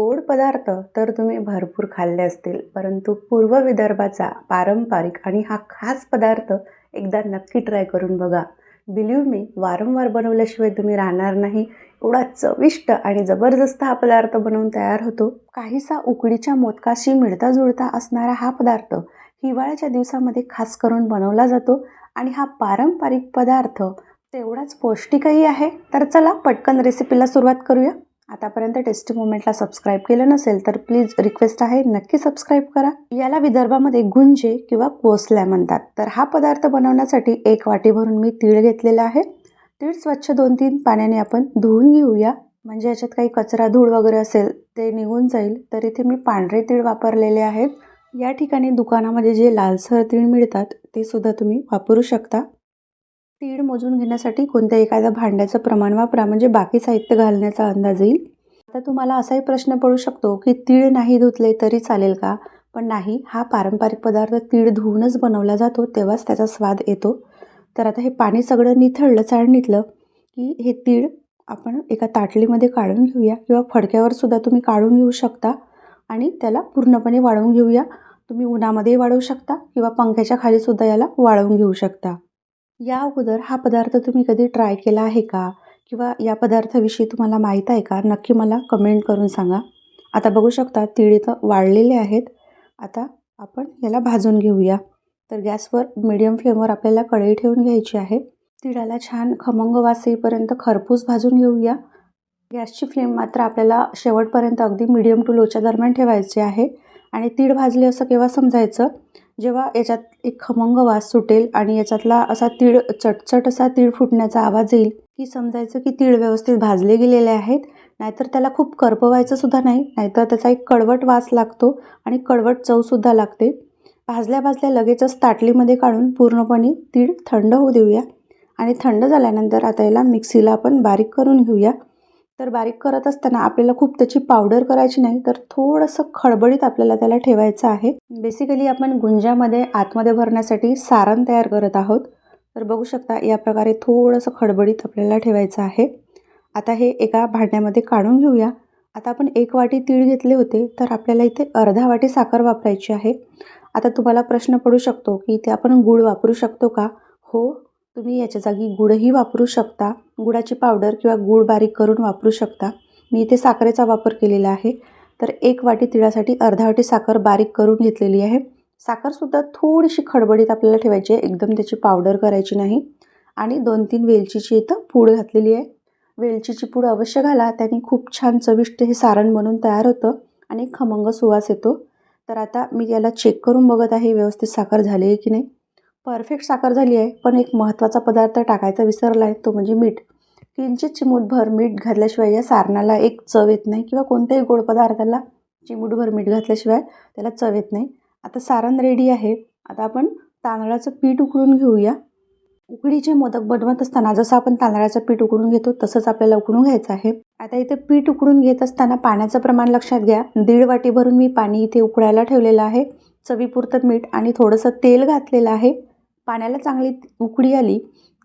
गोड पदार्थ तर तुम्ही भरपूर खाल्ले असतील परंतु पूर्व विदर्भाचा पारंपरिक आणि हा खास पदार्थ एकदा नक्की ट्राय करून बघा. बिलीव मी वारंवार बनवल्याशिवाय तुम्ही राहणार नाही. एवढा चविष्ट आणि जबरदस्त हा पदार्थ बनवून तयार होतो. काहीसा उकडीच्या मोदकाशी मिळता जुळता असणारा हा पदार्थ हिवाळ्याच्या दिवसामध्ये खास करून बनवला जातो आणि हा पारंपरिक पदार्थ तेवढाच पौष्टिकही आहे. तर चला पटकन रेसिपीला सुरुवात करूया. आतापर्यंत टेस्टी मुवमेंटला सबस्क्राईब केलं नसेल तर प्लीज रिक्वेस्ट आहे नक्की सबस्क्राईब करा. याला विदर्भामध्ये गुंजे किंवा कोसल्या म्हणतात. तर हा पदार्थ बनवण्यासाठी एक वाटी भरून मी तीळ घेतलेला आहे. तीळ स्वच्छ दोन तीन पाण्याने आपण धुवून घेऊया. म्हणजे याच्यात काही कचरा धूळ वगैरे असेल ते निघून जाईल. तर इथे मी पांढरे तीळ वापरलेले आहेत. या ठिकाणी दुकानामध्ये जे लालसर तीळ मिळतात ते सुद्धा तुम्ही वापरू शकता. तीळ मोजून घेण्यासाठी कोणत्या एखाद्या भांड्याचं प्रमाण वापरा म्हणजे बाकी साहित्य घालण्याचा अंदाज येईल? आता तुम्हाला असाही प्रश्न पडू शकतो की तीळ नाही धुतले तरी चालेल का? पण नाही हा पारंपरिक पदार्थ तीळ धुवूनच बनवला जातो तेव्हाच त्याचा स्वाद येतो. तर आता हे पाणी सगळं निथळलं चाळणीतलं की हे तीळ आपण एका ताटलीमध्ये काढून घेऊया किंवा फडक्यावर सुद्धा तुम्ही काढून घेऊ शकता आणि त्याला पूर्णपणे वाळवून घेऊया. तुम्ही उन्हामध्ये वाळवू शकता किंवा पंख्याच्या खालीसुद्धा याला वाळवून घेऊ शकता. या अगोदर हा पदार्थ तुम्ही कधी ट्राय केला आहे का? किंवा या पदार्थाविषयी तुम्हाला माहीत आहे का? नक्की मला कमेंट करून सांगा. आता बघू शकता तीळ इथं वाळलेले आहेत. आता आपण याला भाजून घेऊया. तर गॅसवर मीडियम फ्लेमवर आपल्याला कढई ठेवून घ्यायची आहे. तिळाला छान खमंग वास येईपर्यंत खरपूस भाजून घेऊया. गॅसची फ्लेम मात्र आपल्याला शेवटपर्यंत अगदी मीडियम टू लोच्या दरम्यान ठेवायचे आहे. आणि तीळ भाजले असं केव्हा समजायचं? जेव्हा याच्यात एक खमंग वास सुटेल आणि याच्यातला असा तीळ चटचट असा तीळ फुटण्याचा आवाज येईल की समजायचं की तीळ व्यवस्थित भाजले गेलेले आहेत नाहीतर त्याला खूप करपवायचं सुद्धा नाही नाहीतर त्याचा एक कडवट वास लागतो आणि कडवट चवसुद्धा लागते. भाजल्या भाजल्या लगेचच ताटलीमध्ये काढून पूर्णपणे तीळ थंड होऊ देऊया आणि थंड झाल्यानंतर आता याला मिक्सीला आपण बारीक करून घेऊया. तर बारीक करत असताना आपल्याला खूप त्याची पावडर करायची नाही तर थोडंसं खडबडीत आपल्याला त्याला ठेवायचं आहे. बेसिकली आपण गुंजामध्ये आतमध्ये भरण्यासाठी सारण तयार करत आहोत. तर बघू शकता या प्रकारे थोडंसं खडबडीत आपल्याला ठेवायचं आहे. आता हे एका भांड्यामध्ये काढून घेऊया. आता आपण एक वाटी तीळ घेतले होते तर आपल्याला इथे अर्धा वाटी साखर वापरायची आहे. आता तुम्हाला प्रश्न पडू शकतो की इथे आपण गूळ वापरू शकतो का? हो तुम्ही याच्या जागी गुळही वापरू शकता. गुळाची पावडर किंवा गूळ बारीक करून वापरू शकता. मी इथे साखरेचा वापर केलेला आहे. तर एक वाटी तिळासाठी अर्धा वाटी साखर बारीक करून घेतलेली आहे. साखरसुद्धा थोडीशी खडबडीत आपल्याला ठेवायची आहे. एकदम त्याची पावडर करायची नाही. आणि दोन तीन वेलचीची इथं पूड घातलेली आहे. वेलचीची पूड अवश्य घाला. त्याने खूप छान चविष्ट हे सारण बनून तयार होतं आणि खमंग सुवास येतो. तर आता मी याला चेक करून बघत आहे व्यवस्थित साखर झाली आहे की नाही. परफेक्ट साखर झाली आहे पण एक महत्त्वाचा पदार्थ टाकायचा विसरला आहे तो म्हणजे मीठ. किंचित चिमूटभर मीठ घातल्याशिवाय या सारणाला एक चव येत नाही किंवा कोणत्याही गोड पदार्थाला चिमूटभर मीठ घातल्याशिवाय त्याला चव येत नाही. आता सारण रेडी आहे. आता आपण तांदळाचं पीठ उकळून घेऊया. उकडीचे मोदक बनवत असताना जसं आपण तांदळाचं पीठ उकडून घेतो तसंच आपल्याला उकडून घ्यायचं आहे. आता इथे पीठ उकडून घेत असताना पाण्याचं प्रमाण लक्षात घ्या. दीड वाटी भरून मी पाणी इथे उकळायला ठेवलेलं आहे. चवीपुरतं मीठ आणि थोडंसं तेल घातलेलं आहे. पाण्याला चांगली उकडी आली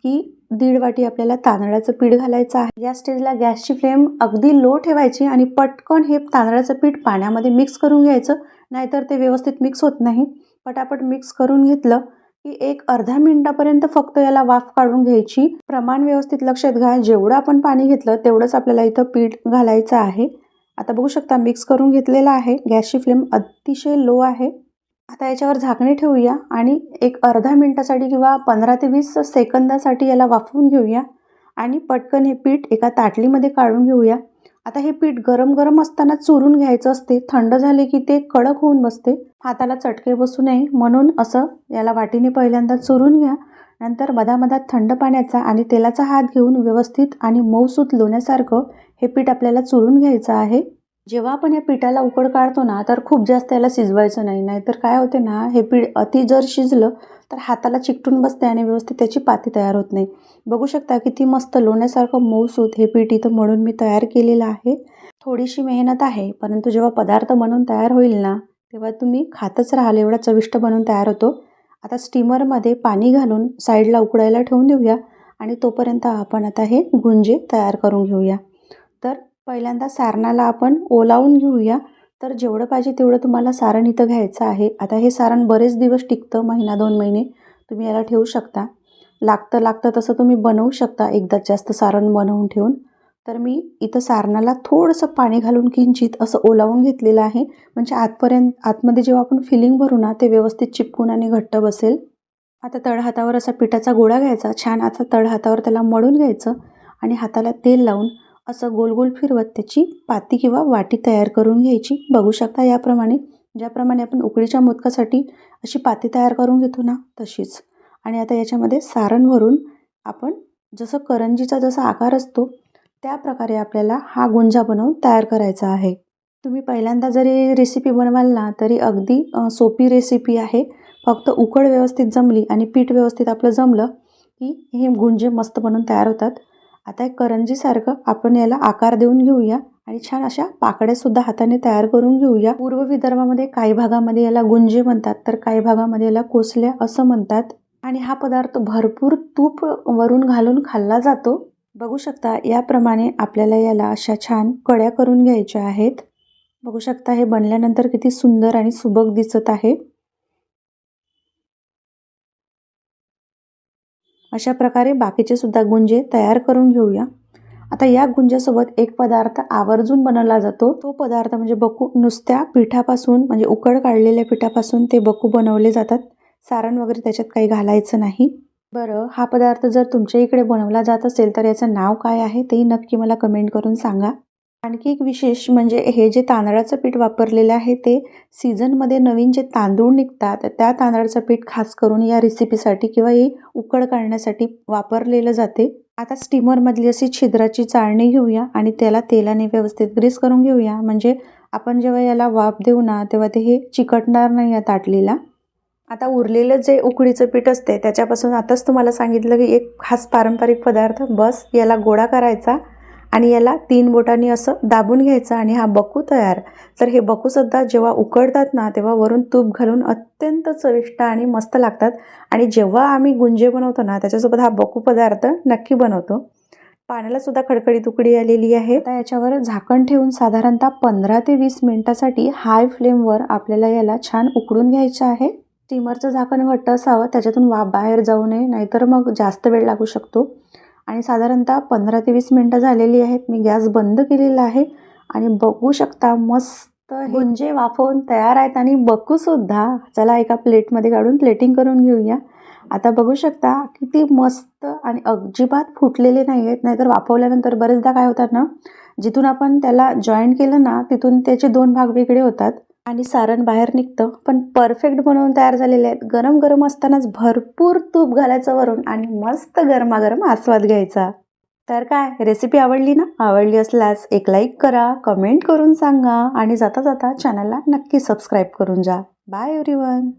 की दीड वाटी आपल्याला तांदळाचं पीठ घालायचं आहे. या स्टेजला गॅसची फ्लेम अगदी लो ठेवायची आणि पटकन हे तांदळाचं पीठ पाण्यामध्ये मिक्स करून घ्यायचं नाहीतर ते व्यवस्थित मिक्स होत नाही. पटापट मिक्स करून घेतलं की एक अर्धा मिनिटापर्यंत फक्त याला वाफ काढून घ्यायची. प्रमाण व्यवस्थित लक्षात घ्या जेवढं आपण पाणी घेतलं तेवढंच आपल्याला इथं पीठ घालायचं आहे. आता बघू शकता मिक्स करून घेतलेलं आहे. गॅसची फ्लेम अतिशय लो आहे. आता याच्यावर झाकणी ठेवूया आणि एक अर्धा मिनटासाठी किंवा पंधरा ते वीस सेकंदासाठी याला वाफवून घेऊया. आणि पटकन हे पीठ एका ताटलीमध्ये काढून घेऊया. आता हे पीठ गरम गरम असताना चुरून घ्यायचं असते. थंड झाले की ते कडक होऊन बसते. हाताला चटके बसू नये. म्हणून असं याला वाटीने पहिल्यांदा चुरून घ्या. नंतर मधामधात थंड पाण्याचा आणि तेलाचा हात घेऊन व्यवस्थित आणि मऊसूत लोण्यासारखं हे पीठ आपल्याला चुरून घ्यायचं आहे. जेव्हा आपण या पिठाला उकड काढतो ना तर खूप जास्त याला शिजवायचं नाही. नाहीतर काय होते ना हे पीठ अति जर शिजलं तर हाताला चिकटून बसते आणि व्यवस्थित त्याची पाती तयार होत नाही. बघू शकता किती मस्त लोण्यासारखं मऊसूत हे पीठ इथं म्हणून मी तयार केलेलं आहे. थोडीशी मेहनत आहे परंतु जेव्हा पदार्थ बनवून तयार होईल ना तेव्हा तुम्ही खातच राहाल एवढा चविष्ट बनवून तयार होतो. आता स्टीमरमध्ये पाणी घालून साईडला उकडायला ठेवून देऊया आणि तोपर्यंत आपण आता हे गुंजे तयार करून घेऊया. तर पहिल्यांदा सारणाला आपण ओलावून घेऊया. तर जेवढं पाहिजे तेवढं तुम्हाला सारण इथं घ्यायचं आहे. आता हे सारण बरेच दिवस टिकतं महिना दोन महिने. तुम्ही याला ठेवू शकता. लागतं लागतं तसं तुम्ही बनवू शकता. एकदा जास्त सारण बनवून ठेवून. तर मी इथं सारणाला थोडंसं पाणी घालून किंचित असं ओलावून घेतलेलं आहे. म्हणजे आतपर्यंत आतमध्ये जेव्हा आपण फिलिंग भरू ना ते व्यवस्थित चिपकून आणि घट्ट बसेल. आता तळहातावर असा पिठाचा गोळा घ्यायचा. छान असा तळहातावर त्याला मळून घ्यायचं आणि हाताला तेल लावून असं गोल गोल फिरवत त्याची पाती किंवा वाटी तयार करून घ्यायची. बघू शकता याप्रमाणे ज्याप्रमाणे आपण उकडीच्या मोदकासाठी अशी पाती तयार करून घेतो ना तशीच. आणि आता याच्यामध्ये सारण भरून आपण जसं करंजीचा जसा आकार असतो त्या प्रकारे आपल्याला हा गुंजा बनवून तयार करायचा आहे. तुम्ही पहिल्यांदा जरी रेसिपी बनवाल ना तरी अगदी सोपी रेसिपी आहे. फक्त उकड व्यवस्थित जमली आणि पीठ व्यवस्थित आपलं जमलं की हे गुंजे मस्त बनून तयार होतात. आता एक करंजीसारखं आपण याला आकार देऊन घेऊया आणि छान अशा पाकड्यासुद्धा हाताने तयार करून घेऊया. पूर्व विदर्भामध्ये काही भागामध्ये याला गुंजे म्हणतात तर काही भागामध्ये याला कोसल्या असं म्हणतात. आणि हा पदार्थ भरपूर तूप वरून घालून खाल्ला जातो. बघू शकता याप्रमाणे आपल्याला याला अशा छान कड्या करून घ्यायच्या आहेत. बघू शकता हे बनल्यानंतर किती सुंदर आणि सुबक दिसत आहे. अशा प्रकारे बाकीचे सुद्धा गुंजे तयार करून घेऊया. आता या गुंजासोबत एक पदार्थ आवर्जून बनवला जातो. तो पदार्थ म्हणजे बकू नुसत्या पिठापासून म्हणजे उकड काढलेल्या पिठापासून ते बकू बनवले जातात. सारण वगैरे त्याच्यात काही घालायचं नाही. बरं हा पदार्थ जर तुमच्या इकडे बनवला जात असेल तर याचं नाव काय आहे तेही नक्की मला कमेंट करून सांगा. आणखी एक विशेष म्हणजे हे जे तांदळाचं पीठ वापरलेलं आहे ते सीझनमध्ये नवीन जे तांदूळ निघतात त्या तांदळाचं पीठ खास करून या रेसिपीसाठी किंवा हे उकड काढण्यासाठी वापरलेलं जाते. आता स्टीमरमधली अशी छिद्राची चाळणी घेऊया आणि त्याला तेलाने व्यवस्थित ग्रीस करून घेऊया. म्हणजे आपण जेव्हा याला वाफ देऊ ना तेव्हा ते हे चिकटणार नाही या ताटलीला. आता उरलेलं जे उकडीचं पीठ असते त्याच्यापासून आताच तुम्हाला सांगितलं की एक खास पारंपरिक पदार्थ बस याला गोळा करायचा. आणि याला तीन बोटांनी असं दाबून घ्यायचं आणि हा बकू तयार. तर हे बकूसुद्धा जेव्हा उकडतात ना तेव्हा वरून तूप घालून अत्यंत चविष्ट आणि मस्त लागतात. आणि जेव्हा आम्ही गुंजे बनवतो ना त्याच्यासोबत हा बकू पदार्थ नक्की बनवतो. पाण्याला सुद्धा तुकडी आलेली आहे. आता याच्यावर झाकण ठेवून साधारणतः पंधरा ते वीस मिनिटासाठी हाय फ्लेमवर आपल्याला याला छान उकडून घ्यायचं आहे. स्टीमरचं झाकण घट्ट असावं त्याच्यातून वाफ बाहेर जाऊ नये नाहीतर मग जास्त वेळ लागू शकतो. आणि साधारणतः पंधरा ते वीस मिनटं झालेली आहेत. मी गॅस बंद केलेला आहे. आणि बघू शकता मस्त गुंजे वाफवून तयार आहेत. आणि बघूसुद्धा चला एका प्लेटमध्ये काढून प्लेटिंग करून घेऊया. आता बघू शकता किती मस्त आणि अजिबात फुटलेले नाही आहेत. नाहीतर वाफवल्यानंतर बरेचदा काय होतात ना जिथून आपण त्याला जॉईंट केलं ना तिथून त्याचे दोन भाग वेगळे होतात. आणि सारण बाहेर निघतं. पण परफेक्ट बनवून तयार झालेले आहेत. गरम गरम असतानाच भरपूर तूप घालायचं वरून आणि मस्त गरमागरम आस्वाद घ्यायचा. तर काय रेसिपी आवडली ना? आवडली असल्यास एक लाईक करा कमेंट करून सांगा आणि जाता जाता चॅनलला नक्की सबस्क्राईब करून जा. Bye everyone